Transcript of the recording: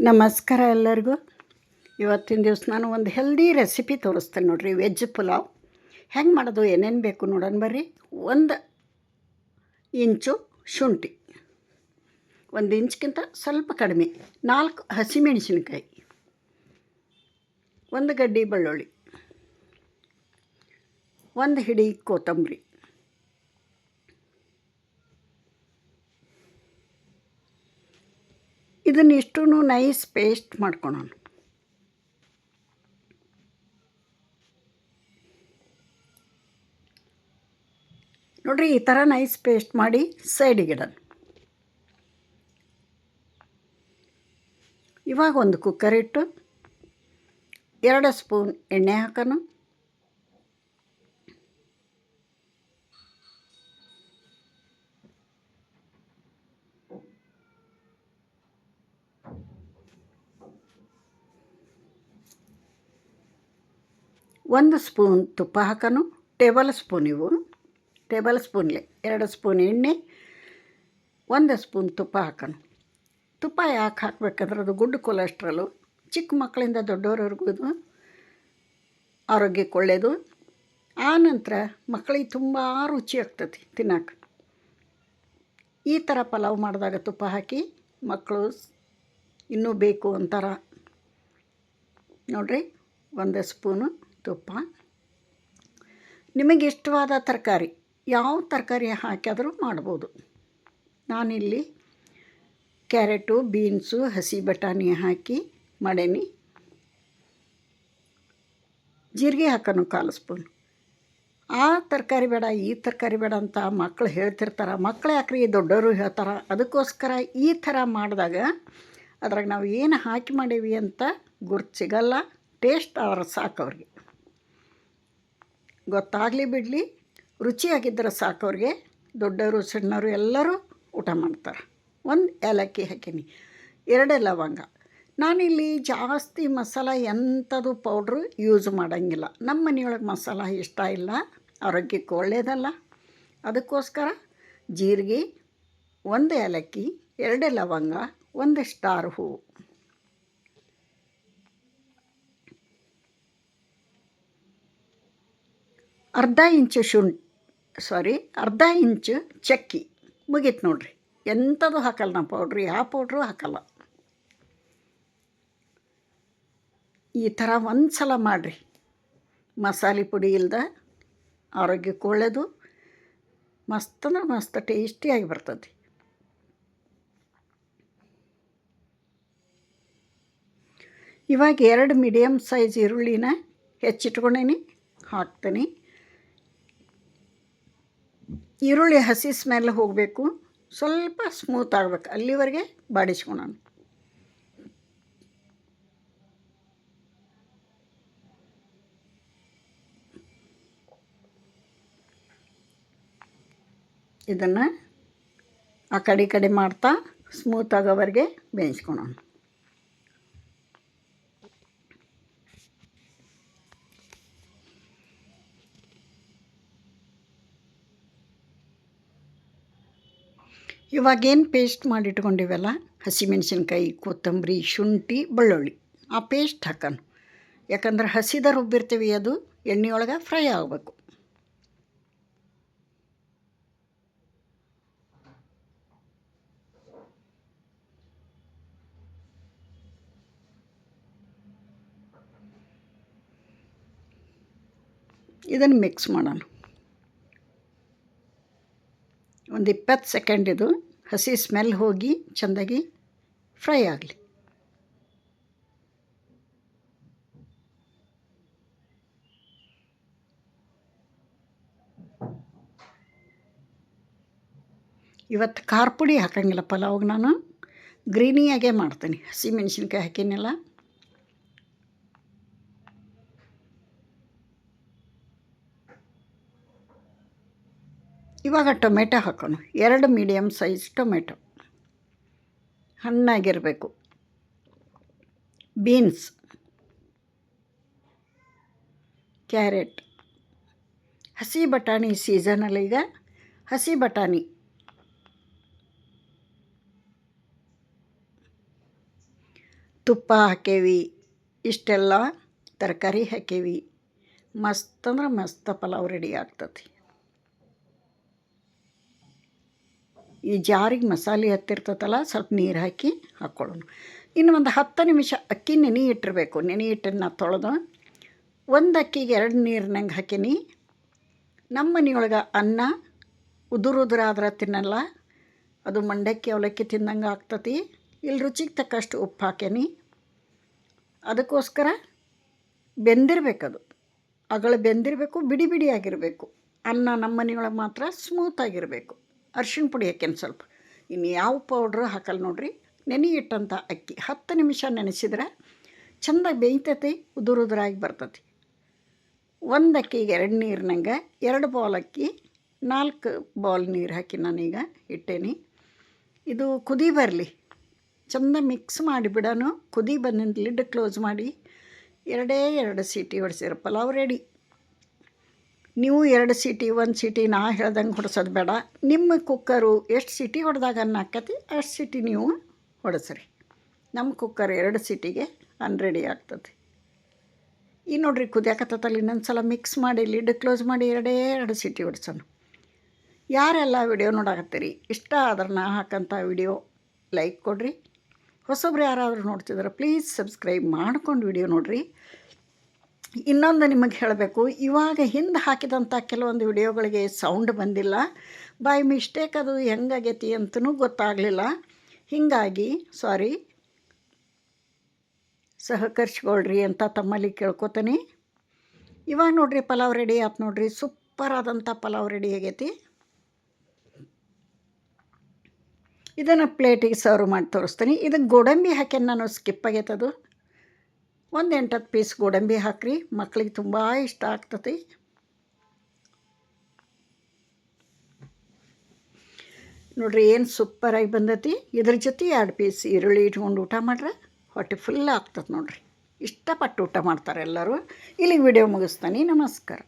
ನಮಸ್ಕಾರ ಎಲ್ಲರಿಗೂ. ಇವತ್ತಿನ ದಿವಸ ನಾನು ಒಂದು ಹೆಲ್ದಿ ರೆಸಿಪಿ ತೋರಿಸ್ತೇನೆ ನೋಡಿರಿ ವೆಜ್ ಪುಲಾವ್. ಹೆಂಗೆ ಮಾಡೋದು, ಏನೇನು ಬೇಕು ನೋಡೋಣ ಬರ್ರಿ. ಒಂದು ಇಂಚು ಶುಂಠಿ. ಒಂದು ಇಂಚ್ಗಿಂತ ಸ್ವಲ್ಪ ಕಡಿಮೆ. ನಾಲ್ಕು ಹಸಿಮೆಣಸಿನಕಾಯಿ. ಒಂದು ಗಡ್ಡಿ ಬೆಳ್ಳುಳ್ಳಿ. ಒಂದು ಹಿಡಿ ಕೊತ್ತಂಬರಿ. ಇದನ್ನಿಷ್ಟು ನೈಸ್ ಪೇಸ್ಟ್ ಮಾಡ್ಕೊಳೋಣ. ನೋಡ್ರಿ, ಈ ಥರ ನೈಸ್ ಪೇಸ್ಟ್ ಮಾಡಿ ಸೈಡಿಗೆ ಇಡೋಣ. ಇವಾಗ ಒಂದು ಕುಕ್ಕರ್ ಇಟ್ಟು ಎರಡು ಸ್ಪೂನ್ ಎಣ್ಣೆ ಹಾಕೋಣ. ಒಂದು ಸ್ಪೂನ್ ತುಪ್ಪ ಹಾಕೋನು, ಟೇಬಲ್ ಸ್ಪೂನ್ ಇವು. ಟೇಬಲ್ ಸ್ಪೂನ್ಲೆ ಎರಡು ಸ್ಪೂನ್ ಎಣ್ಣೆ, ಒಂದು ಸ್ಪೂನ್ ತುಪ್ಪ ಹಾಕೋಣ ತುಪ್ಪ ಯಾಕೆ ಹಾಕ್ಬೇಕಂದ್ರೆ ಅದು ಗುಡ್ ಕೊಲೆಸ್ಟ್ರಾಲು, ಚಿಕ್ಕ ಮಕ್ಕಳಿಂದ ದೊಡ್ಡವರವರೆಗೂ ಇದು ಆರೋಗ್ಯಕ್ಕೆ ಒಳ್ಳೆಯದು ಆ ನಂತರ ಮಕ್ಕಳಿಗೆ ತುಂಬ ರುಚಿ ಆಗ್ತತಿ ತಿನ್ನಕ್ಕೆ ಈ ಥರ ಪಲಾವ್ ಮಾಡಿದಾಗ ತುಪ್ಪ ಹಾಕಿ ಮಕ್ಕಳು ಇನ್ನೂ ಬೇಕು ಅಂತಾರ. ನೋಡಿರಿ, ಒಂದು ಸ್ಪೂನು. ತುಪ್ಪ. ನಿಮಗೆ ಇಷ್ಟವಾದ ತರಕಾರಿ, ಯಾವ ತರಕಾರಿ ಹಾಕಿದರೂ ಮಾಡ್ಬೋದು. ನಾನಿಲ್ಲಿ ಕ್ಯಾರೆಟು, ಬೀನ್ಸು, ಹಸಿ ಬಟಾಣಿ ಹಾಕಿ ಮಾಡೇನಿ. ಜೀರಿಗೆ ಹಾಕೋಣ ಕಾಲು ಸ್ಪೂನ್. ಆ ತರಕಾರಿ ಬೇಡ, ಈ ತರಕಾರಿ ಬೇಡ ಅಂತ ಮಕ್ಕಳು ಹೇಳ್ತಿರ್ತಾರೆ. ಮಕ್ಕಳು ಯಾಕ್ರಿ ದೊಡ್ಡವರು ಹೇಳ್ತಾರೆ? ಅದಕ್ಕೋಸ್ಕರ ಈ ಥರ ಮಾಡಿದಾಗ ಅದ್ರಾಗ ನಾವು ಏನು ಹಾಕಿ ಮಾಡೀವಿ ಅಂತ ಗುರ್ತು ಸಿಗಲ್ಲ. ಟೇಸ್ಟ್ ಅವ್ರ ಸಾಕು ಅವ್ರಿಗೆ. ಗೊತ್ತಾಗಲಿ ಬಿಡಲಿ, ರುಚಿಯಾಗಿದ್ದರೆ ಸಾಕು ಅವ್ರಿಗೆ ದೊಡ್ಡವರು, ಸಣ್ಣವರು ಎಲ್ಲರೂ ಊಟ ಮಾಡ್ತಾರೆ. ಒಂದು ಏಲಕ್ಕಿ ಹಾಕೀನಿ, ಎರಡೇ ಲವಂಗ. ನಾನಿಲ್ಲಿ ಜಾಸ್ತಿ ಮಸಾಲ ಎಂಥದ್ದು ಪೌಡ್ರು ಯೂಸ್ ಮಾಡೋಂಗಿಲ್ಲ. ನಮ್ಮ ಮನೆಯೊಳಗೆ ಮಸಾಲ ಇಷ್ಟ ಇಲ್ಲ, ಆರೋಗ್ಯಕ್ಕೆ ಒಳ್ಳೆಯದಲ್ಲ ಅದಕ್ಕೋಸ್ಕರ ಜೀರಿಗೆ, ಒಂದು ಏಲಕ್ಕಿ, ಎರಡೇ ಲವಂಗ, ಒಂದು ಸ್ಟಾರ್ ಹೂವು ಅರ್ಧ ಇಂಚು ಶುಂಠಿ ಸಾರಿ ಅರ್ಧ ಇಂಚು ಚಕ್ಕಿ. ಮುಗೀತು ನೋಡ್ರಿ. ಎಂಥದ್ದು ಹಾಕಲ್ಲ ನಾವು ಪೌಡ್ರು ಯಾವ ಪೌಡ್ರು ಹಾಕಲ್ಲ. ಈ ಥರ ಒಂದು ಸಲ ಮಾಡಿರಿ. ಮಸಾಲೆ ಪುಡಿ ಇಲ್ಲದ ಆರೋಗ್ಯಕ್ಕೆ ಒಳ್ಳೆಯದು ಮಸ್ತ್ ಅಂದ್ರೆ ಮಸ್ತ್ ಟೇಸ್ಟಿಯಾಗಿ ಬರ್ತದೆ. ಇವಾಗ ಎರಡು ಮೀಡಿಯಮ್ ಸೈಜ್ ಈರುಳ್ಳಿನ ಹೆಚ್ಚಿಟ್ಕೊಂಡೀನಿ, ಹಾಕ್ತೀನಿ. ಈರುಳ್ಳಿ ಹಸಿ ಸ್ಮೆಲ್ ಹೋಗಬೇಕು. ಸ್ವಲ್ಪ ಸ್ಮೂತ್ ಆಗಬೇಕು. ಅಲ್ಲಿವರೆಗೆ ಬಾಡಿಸ್ಕೊಳೋಣ. ಇದನ್ನು ಆ ಕಡೆ ಕಡೆ ಮಾಡ್ತಾ ಸ್ಮೂತ್ ಆಗೋವರೆಗೆ ಬೇಯಿಸ್ಕೊಳೋಣ. ಇವಾಗೇನು ಪೇಸ್ಟ್ ಮಾಡಿಟ್ಕೊಂಡಿವಲ್ಲ? ಹಸಿಮೆಣಸಿನ್ಕಾಯಿ, ಕೊತ್ತಂಬರಿ, ಶುಂಠಿ, ಬೆಳ್ಳುಳ್ಳಿ. ಆ ಪೇಸ್ಟ್ ಹಾಕೋಣ ಯಾಕಂದ್ರೆ ಹಸಿದ ರುಬ್ಬಿರ್ತೀವಿ ಅದು, ಎಣ್ಣೆಯೊಳಗೆ ಫ್ರೈ ಆಗಬೇಕು. ಇದನ್ನು ಮಿಕ್ಸ್ ಮಾಡೋಣ. ಒಂದು ಇಪ್ಪತ್ತು ಸೆಕೆಂಡ್ ಇದು. ಹಸಿ ಸ್ಮೆಲ್ ಹೋಗಿ ಚೆಂದಾಗಿ ಫ್ರೈ ಆಗಲಿ. ಇವತ್ತು ಖಾರ ಪುಡಿ ಹಾಕಂಗಿಲ್ಲ ಪಲಾವ್ಗೆ ನಾನು. ಗ್ರೀನಿಯಾಗೆ ಮಾಡ್ತೀನಿ. ಹಸಿ ಮೆಣಸಿನ್ಕಾಯಿ ಹಾಕಿನಿಲ್ಲ. ಇವಾಗ ಟೊಮೆಟೊ ಹಾಕೋಣ. ಎರಡು ಮೀಡಿಯಮ್ ಸೈಜ್ ಟೊಮೆಟೊ. ಹಣ್ಣಾಗಿರಬೇಕು. ಬೀನ್ಸ್ ಕ್ಯಾರೆಟ್ ಹಸಿ ಬಟಾಣಿ ಸೀಸನಲ್ಲಿ ಈಗ ಹಸಿ ಬಟಾಣಿ. ತುಪ್ಪ ಹಾಕೇವಿ. ಇಷ್ಟೆಲ್ಲ ತರಕಾರಿ ಹಾಕೇವಿ. ಮಸ್ತ್ ಅಂದ್ರೆ ಮಸ್ತ್ ಪಲಾವ್ ರೆಡಿ ಆಗ್ತತಿ. ಈ ಜಾರಿಗೆ ಮಸಾಲೆ ಹತ್ತಿರ್ತೈತಲ್ಲ, ಸ್ವಲ್ಪ ನೀರು ಹಾಕಿ ಹಾಕ್ಕೊಳ್ಳೋಣ ಇನ್ನು ಒಂದು ಹತ್ತು ನಿಮಿಷ ಅಕ್ಕಿ ನೆನೆ ಇಟ್ಟಿರಬೇಕು. ನೆನೆ ಇಟ್ಟನ್ನ ತೊಳೆದು ಒಂದು ಅಕ್ಕಿಗೆ ಎರಡು ನೀರಿನಂಗೆ ಹಾಕೀನಿ. ನಮ್ಮ ಮನೆಯೊಳಗೆ ಅನ್ನ ಉದುರು ಉದುರಾದ್ರೆ ತಿನ್ನಲ್ಲ. ಅದು ಮಂಡಕ್ಕಿ ಅವಲಕ್ಕಿ ತಿಂದಂಗೆ ಆಗ್ತತಿ. ಇಲ್ಲಿ ರುಚಿಗೆ ತಕ್ಕಷ್ಟು ಉಪ್ಪು ಹಾಕೇನಿ. ಅದಕ್ಕೋಸ್ಕರ ಬೆಂದಿರಬೇಕದು. ಅಗಳು ಬೆಂದಿರಬೇಕು, ಬಿಡಿ ಬಿಡಿಯಾಗಿರಬೇಕು ಅನ್ನ ನಮ್ಮ ಮನೆಯೊಳಗೆ ಮಾತ್ರ ಸ್ಮೂತಾಗಿರಬೇಕು ಅರ್ಶಿಣ ಪುಡಿ ಹಾಕೇನು ಸ್ವಲ್ಪ. ಇನ್ನು ಯಾವ ಪೌಡ್ರು ಹಾಕಲ್ಲ ನೋಡ್ರಿ. ನೆನೆ ಇಟ್ಟಂಥ ಅಕ್ಕಿ ಹತ್ತು ನಿಮಿಷ ನೆನೆಸಿದ್ರೆ ಚೆಂದಾಗಿ ಬೇಯ್ತೈತಿ, ಉದುರು ಉದುರಾಗಿ ಬರ್ತತಿ. ಒಂದು ಅಕ್ಕಿಗೆ ಎರಡು ನೀರಿನಂಗೆ ಎರಡು ಬೌಲ್ ಅಕ್ಕಿ, ನಾಲ್ಕು ಬೌಲ್ ನೀರು ಹಾಕಿ ನಾನೀಗ ಇಟ್ಟೇನಿ. ಇದು ಕುದಿ ಬರಲಿ. ಚೆಂದ ಮಿಕ್ಸ್ ಮಾಡಿಬಿಡೋನು ಕುದಿ ಬಂದಿಂದ ಲಿಡ್ ಕ್ಲೋಸ್ ಮಾಡಿ, ಎರಡೇ ಎರಡು ಸೀಟಿ ಹೊಡೆಸಿರೋ ಪಲಾವ್ ರೆಡಿ ನೀವು ಎರಡು ಸೀಟಿ, ಒಂದು ಸೀಟಿ ನಾ ಹೇಳ್ದಂಗೆ ಹೊಡ್ಸೋದು ಬೇಡ. ನಿಮ್ಮ ಕುಕ್ಕರು ಎಷ್ಟು ಸೀಟಿ ಹೊಡೆದಾಗ ಅನ್ನ ಹಾಕತಿ ಅಷ್ಟು ಸೀಟಿ ನೀವು ಹೊಡೆಸ್ರಿ. ನಮ್ಮ ಕುಕ್ಕರ್ ಎರಡು ಸೀಟಿಗೆ ಅನ್ರೆಡಿ ಆಗ್ತದೆ. ಈ ನೋಡ್ರಿ ಕುದಿಯಾಕತ್ತಲ್ಲಿ ಇನ್ನೊಂದು ಸಲ ಮಿಕ್ಸ್ ಮಾಡಿ ಲಿಡ್ ಕ್ಲೋಸ್ ಮಾಡಿ ಎರಡೇ ಎರಡು ಸೀಟಿ ಹೊಡ್ಸೋಣ. ಯಾರೆಲ್ಲ ವಿಡಿಯೋ ನೋಡಾಕತ್ತೀರಿ, ಇಷ್ಟ ಆದ್ರೆ ನಾ ಹಾಕಂಥ ವಿಡಿಯೋ ಲೈಕ್ ಕೊಡ್ರಿ. ಹೊಸೊಬ್ರು ಯಾರಾದರೂ ನೋಡ್ತಿದ್ರೆ ಪ್ಲೀಸ್ ಸಬ್ಸ್ಕ್ರೈಬ್ ಮಾಡ್ಕೊಂಡು ವಿಡಿಯೋ ನೋಡಿರಿ. ಇನ್ನೊಂದು ನಿಮಗೆ ಹೇಳಬೇಕು, ಇವಾಗ ಹಿಂದೆ ಹಾಕಿದಂಥ ಕೆಲವೊಂದು ವಿಡಿಯೋಗಳಿಗೆ ಸೌಂಡ್ ಬಂದಿಲ್ಲ. ಬೈ ಮಿಸ್ಟೇಕ್ ಅದು ಹೆಂಗಾಗೈತಿ ಅಂತಲೂ ಗೊತ್ತಾಗಲಿಲ್ಲ. ಹೀಗಾಗಿ ಸಾರಿ ಸಹಕರಿಸ್ಕೊಳ್ರಿ ಅಂತ ತಮ್ಮಲ್ಲಿ ಕೇಳ್ಕೊತೀನಿ. ಇವಾಗ ನೋಡ್ರಿ, ಪಲಾವ್ ರೆಡಿ ಆಯ್ತು ನೋಡ್ರಿ. ಸೂಪರ್ ಆದಂಥ ಪಲಾವ್ ರೆಡಿ ಆಗೈತಿ. ಇದನ್ನು ಪ್ಲೇಟಿಗೆ ಸರ್ವ್ ಮಾಡಿ ತೋರಿಸ್ತೀನಿ. ಇದಕ್ಕೆ ಗೋಡಂಬಿ ಹಾಕಿ ನಾನು ಸ್ಕಿಪ್ ಆಗೈತದು ಒಂದು ಎಂಟತ್ತು ಪೀಸ್ ಗೋಡಂಬಿ ಹಾಕ್ರಿ. ಮಕ್ಳಿಗೆ ತುಂಬ ಇಷ್ಟ ಆಗ್ತತಿ. ನೋಡ್ರಿ, ಏನು ಸೂಪರಾಗಿ ಬಂದತಿ. ಇದ್ರ ಜೊತೆ ಎರಡು ಪೀಸ್ ಈರುಳ್ಳಿ ಇಟ್ಕೊಂಡು ಊಟ ಮಾಡ್ರೆ ಹೊಟ್ಟೆ ಫುಲ್ ಆಗ್ತದೆ ನೋಡ್ರಿ. ಇಷ್ಟಪಟ್ಟು ಊಟ ಮಾಡ್ತಾರೆ ಎಲ್ಲರೂ. ಇಲ್ಲಿಗೆ ವಿಡಿಯೋ ಮುಗಿಸ್ತಾನೆ. ನಮಸ್ಕಾರ.